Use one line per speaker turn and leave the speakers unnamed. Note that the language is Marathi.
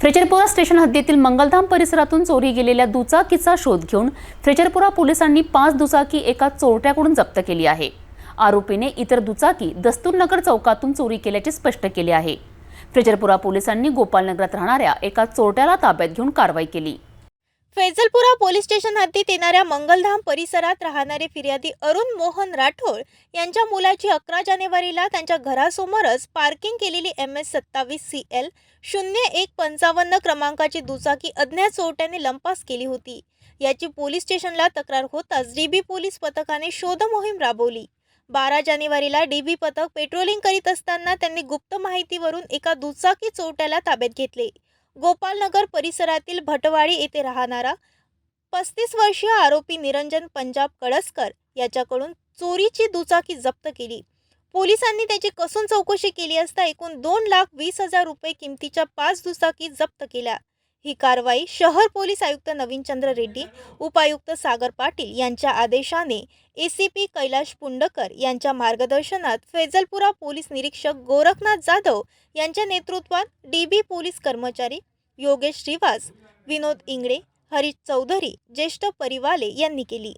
फ्रेचरपुरा स्टेशन हद्दीतील मंगलधाम परिसरातून चोरी गेलेल्या दुचाकीचा शोध घेऊन फ्रेजरपुरा पोलिसांनी पाच दुचाकी एका चोरट्याकडून जप्त केली आहे. आरोपीने इतर दुचाकी दस्तूरनगर चौकातून चोरी केल्याचे स्पष्ट केले आहे. फ्रेजरपुरा पोलिसांनी गोपालनगरात राहणाऱ्या एका चोरट्याला ताब्यात घेऊन कारवाई केली.
फैजलपुरा पोलीस स्टेशन हद्दीत येणाऱ्या मंगलधाम परिसरात राहणारे फिर्यादी अरुण मोहन राठोड यांच्या मुलाची अकरा जानेवारीला त्यांच्या घरासमोरच पार्किंग केलेली एम एस सत्तावीस सी एल शून्य एक पंचावन्न क्रमांकाची दुचाकी अज्ञात चोरट्याने लंपास केली होती. याची पोलीस स्टेशनला तक्रार होताच डीबी पोलीस पथकाने शोध मोहीम राबवली. बारा जानेवारीला डीबी पथक पेट्रोलिंग करीत असताना त्यांनी गुप्त माहितीवरून एका दुचाकी चोरट्याला ताब्यात घेतले. गोपालनगर परिसरातील भटवाडी येथे राहणारा पस्तीस वर्षीय आरोपी निरंजन पंजाब कळसकर याच्याकडून चोरीची दुचाकी जप्त केली. पोलिसांनी त्याची कसून चौकशी केली असता एकूण दोन लाख वीस हजार रुपये किमतीच्या पाच दुचाकी जप्त केल्या. ही कारवाई शहर पोलीस आयुक्त नवीनचंद्र रेड्डी उपायुक्त सागर पाटील यांच्या आदेशाने A C P Kailash Pundkar यांच्या मार्गदर्शनात फैजलपुरा पोलीस निरीक्षक गोरखनाथ जाधव यांच्या नेतृत्वात डी बी पोलीस कर्मचारी योगेश श्रीवास विनोद इंगळे हरीश चौधरी ज्येष्ठ परिवाले यांनी केली.